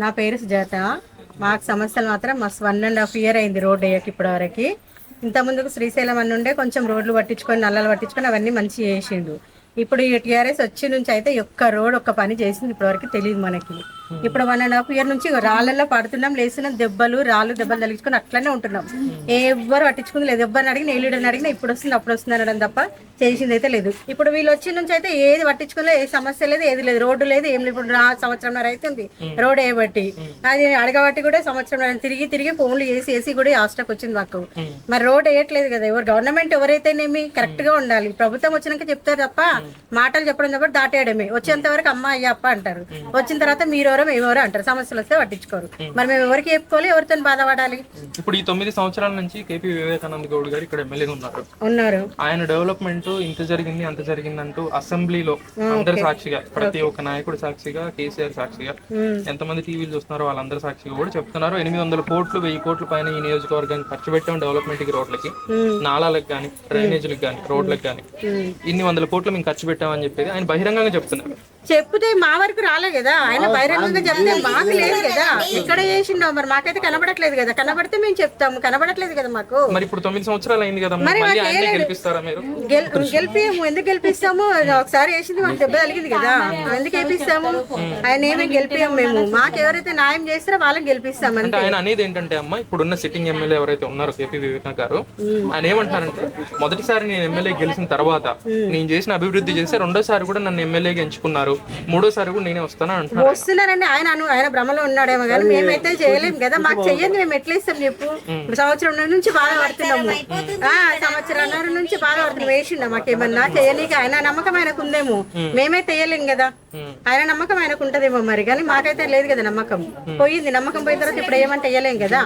నా పేరు సుజాత. మాకు సమస్యలు మాత్రం మస్తు వన్ అండ్ హాఫ్ ఇయర్ అయింది రోడ్ వేయక ఇప్పటి వరకు ఇంత ముందుకు శ్రీశైలం అని ఉండే కొంచెం రోడ్లు పట్టించుకొని నల్లలు పట్టించుకొని అవన్నీ మంచి చేసిండు. ఇప్పుడు ఈ టీఆర్ఎస్ వచ్చి నుంచి అయితే ఒక్క రోడ్ ఒక్క పని చేసింది ఇప్పటివరకు తెలియదు మనకి. ఇప్పుడు వన్ అండ్ హాఫ్ ఇయర్ నుంచి రాళ్ళల్లో పడుతున్నాం లేస్తున్నాం దెబ్బలు రాళ్ళు దెబ్బలు తగిలించుకొని అట్లనే ఉంటున్నాం. ఎవ్వరు పట్టించుకుంది లేదు. ఎవ్వరిని అడిగిన ఏ లీడర్ని అడిగినా ఇప్పుడు వస్తుంది అప్పుడు వస్తుంది అనడం తప్ప చేసింది అయితే లేదు. ఇప్పుడు వీళ్ళు వచ్చిన నుంచి అయితే ఏది పట్టించుకోలే ఏ సమస్య లేదు ఏది లేదు. రోడ్డు లేదు ఏం లేదు. ఇప్పుడు నా సంవత్సరంన్నర అవుతుంది రోడ్ వేయబట్టి అది అడగబట్టి కూడా సంవత్సరం తిరిగి తిరిగి ఫోన్లు చేసి వేసి కూడా హాస్టల్కి వచ్చింది మాకు. మరి రోడ్ వేయట్లేదు కదా. ఎవరు గవర్నమెంట్ ఎవరైతేనేమి కరెక్ట్గా ఉండాలి. ప్రభుత్వం వచ్చినాక చెప్తారు తప్ప మాటలు చెప్పడం తప్ప దాటేయడమే. వచ్చేంత వరకు అమ్మ అయ్య అప్ప అంటారు. వచ్చిన తర్వాత మీరెవరో మేమెవరో అంటారు. సమస్యలు వస్తే పట్టించుకోరు. మరి మేము ఎవరికి చెప్పుకోవాలి? ఎవరితో బాధపడాలి? ఇప్పుడు ఈ తొమ్మిది సంవత్సరాల నుంచి కేపీ వివేకానంద గౌడ్ గారు ఇక్కడ ఎమ్మెల్యేగా ఉన్నారు. ఉన్నారు. ఆయన డెవలప్మెంట్ ఇంత జరిగింది అంత జరిగింది అంటూ అసెంబ్లీలో అందరి సాక్షిగా ప్రతి ఒక్క నాయకుడు సాక్షిగా కేసీఆర్ సాక్షిగా ఎంతమంది టీవీలు చూస్తున్నారో వాళ్ళందరి సాక్షిగా కూడా చెప్తున్నారు. ఎనిమిది వందల కోట్లు వెయ్యి కోట్ల పైన ఈ నియోజకవర్గానికి ఖర్చు పెట్టాం డెవలప్మెంట్కి రోడ్లకి నాలాలకు కానీ డ్రైనేజీలకు కానీ రోడ్లకు కానీ ఇన్ని వందల కోట్లు మేము ఖర్చు పెట్టామని చెప్పేది ఆయన బహిరంగంగా చెప్తున్నారు చెప్తే మా వరకు రాలే కదా. ఆయన బహిరంగంగా చెప్తే మాకు లేదు కదా. ఇక్కడ చేసిండో మరి మాకైతే కనబడట్లేదు కదా. కనబడితే మేము చెప్తాము కనబడట్లేదు కదా మాకు. మరి ఇప్పుడు తొమ్మిది సంవత్సరాలు అయింది కదా మళ్ళీ ఆయనే గెలిపిస్తారా మీరు? గెల్ గెలిపియము. ఎందుకు గెలిపిస్తాము? ఒకసారి వేసింది మాకు దెబ్బ తగిలింది కదా. ఎందుకు గెలిపిస్తాము? ఆయన ఏమీ గెలిపియము మేము. మాకు ఎవరైతే న్యాయం చేస్తారో వాళ్ళని గెలిపిస్తాం అంటే ఆయన అనేది ఏంటంటే అమ్మ ఇప్పుడున్న సిట్టింగ్ ఎమ్మెల్యే ఎవరైతే ఉన్నారో కేపీ వివేకా గారు ఆయన ఏమంటారంటే మొదటిసారి నేను ఎమ్మెల్యే గెలిచిన తర్వాత నేను చేసిన అభివృద్ధి చేస్తే రెండోసారి కూడా నన్ను ఎమ్మెల్యేగా ఎంచుకున్నారు. మూడోసారి కూడా నేనే వస్తానని అంటున్నారు. వస్తున్నారండి ఆయన అను ఆయన భ్రమలో ఉన్నాడేమో కానీ మేమైతే చేయలేము కదా. మాకు చెయ్యండి మేము ఎట్లా ఇస్తాం చెప్పు? సంవత్సరం నుంచి బాధపడుతున్నాము ఆ సంవత్సరాన్నర నుంచి బాధపడుతున్నాం వేసిండ మాకేమన్నా చేయనీకి ఆయన నమ్మకం ఆయనకు ఉందేమో. మేమైతే చేయలేం కదా. ఆయన నమ్మకం ఆయనకు ఉంటదేమో మరి కానీ మాకైతే లేదు కదా నమ్మకం. పోయింది. నమ్మకం పోయిన తర్వాత ఇప్పుడు ఏమంటే వేయలేం కదా.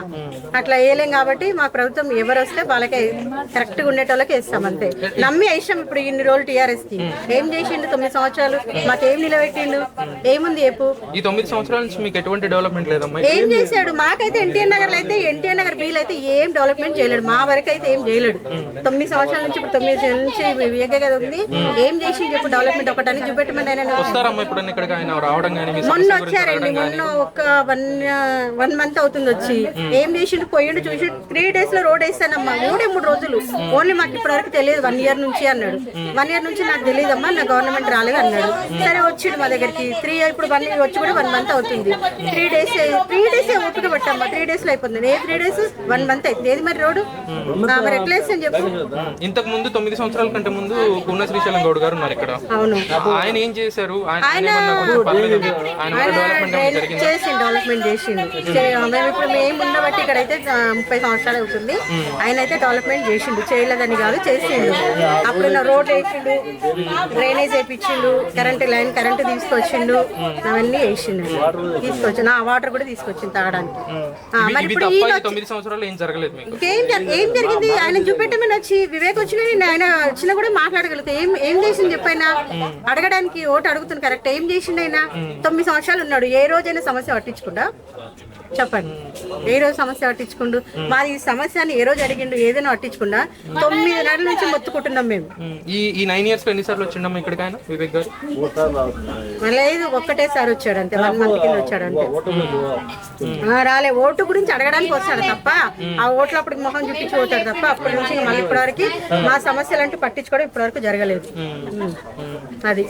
అట్లా వేయలేం కాబట్టి మా ప్రభుత్వం ఎవరు వస్తే వాళ్ళకే కరెక్ట్గా ఉండేటోళ్ళకి వేస్తాం అంతే. నమ్మి వేసాం ఇప్పుడు ఇన్ని రోజులు టీఆర్ఎస్కి. ఏం చేసిండు తొమ్మిది సంవత్సరాలు? మాకేం నిలబెట్టిండు? ఏముంది చెప్పు? ఈ తొమ్మిది సంవత్సరాల నుంచి మీకు ఎటువంటి డెవలప్మెంట్ లేదమ్మా? ఏం చేశాడు? మాకైతే ఎన్టీఆర్ నగర్ అయితే ఎన్టీఆర్ నగర్ బీల్ అయితే ఏం డెవలప్మెంట్ చేయలేడు. మా వరకు అయితే ఏం చేయలేడు. తొమ్మిది సంవత్సరాల నుంచి ఇప్పుడు తొమ్మిది నుంచి కదా ఉంది. ఏం చేసి చెప్పు డెవలప్మెంట్ ఒకటని చూపెట్టమని ఆయన వస్తారమ్మా ఇప్పుడు ఇక్కడికి ఆయన రావడం కానీ మీ మొన్న వచ్చారండి మొన్న ఒక వన్ వన్ మంత్ అవుతుంది వచ్చి. ఏం చేసిండు? పోయిండు చూసి త్రీ డేస్లో రోడ్ వేస్తానమ్మా. మూడే మూడు రోజులు. ఓన్లీ మాకు ఇప్పటి వరకు తెలియదు వన్ ఇయర్ నుంచి అన్నాడు. వన్ ఇయర్ నుంచి నాకు తెలియదమ్మా నా గవర్నమెంట్ రాలేదు అన్నాడు. సరే వచ్చిండు మా దగ్గరికి. త్రీ ఇప్పుడు వన్ వచ్చి కూడా వన్ మంత్ అవుతుంది. త్రీ డేస్ త్రీ డేస్ ఓపిక పట్టమ్మా. త్రీ డేస్లో అయిపోతుంది. ఏ త్రీ డేస్ వన్ మంత్ అవుతుంది ఏది మరి రోడ్డు? ఆ, మరి ఎట్లా వేస్తాను చెప్పు. ఇంతకు ముందు తొమ్మిది సంవత్సరాల కంటే ముందు పూర్ణ శ్రీశైలం గౌడ్ గారు ఉన్నారు ఇక్కడ. అవును. ఆయన ఏం చేశారు? ఆయన ఆయన కూడా డెవలప్మెంట్ చేసిండు డెవలప్మెంట్ చేసిండు. చే- మేము ఇప్పుడు మేము ఉండబట్టి ఇక్కడైతే ఆ, ముప్పై సంవత్సరాలు అవుతుంది. ఆయన అయితే డెవలప్మెంట్ చేసిండు. చేయలేదని కాదు చేసిండు. అప్పుడు రోడ్ వేసిండు. డ్రైనేజ్ వేయించిండు కరెంట్ లైన్ కరెంట్ తీసుకొచ్చిండు. అవన్నీ వేసిండు. తీసుకొచ్చి నా వాటర్ కూడా తీసుకొచ్చింది తాగడానికి. ఆ, మరి ఇప్పుడు ఏం జరిగింది? ఆయన చూపెట్టమని వచ్చి వివేక్ వచ్చిన ఆయన వచ్చినా కూడా మాట్లాడగలుగుతా. ఏం ఏం చేసింది చెప్పైనా? అడగడానికి ఓటు అడుగుతుంది కరెక్ట్ ఏం చేసిండు ఆయన తొమ్మిది సంవత్సరాలు ఉన్నాడు. ఏ రోజైనా సమస్య పట్టించుకుంటా? చెప్పండి. ఏ రోజు సమస్య పట్టించుకుండు? మాది ఈ సమస్యని ఏ రోజు అడిగిండు? ఏదైనా పట్టించుకుండా? తొమ్మిది నెలల నుంచి మొత్తుకుంటున్నాం మేము. ఈ ఈ నైన్ ఇయర్స్లో ఎన్నిసార్లు వచ్చిండమ్మా ఇక్కడికి ఆయన వివేక్ గారు? లేదు ఒక్కటేసారి వచ్చాడు అంతే వన్ మంత్ కింద వచ్చాడు అంతే రాలే. ఓటు గురించి అడగడానికి వస్తాడు తప్ప ఆ ఓట్లు అప్పుడు మొహం చూపించి పోతాడు తప్ప అప్పటి నుంచి మళ్ళీ ఇప్పటివరకు మా సమస్యలు అంటూ పట్టించుకోవడం ఇప్పటివరకు జరగలేదు. అది.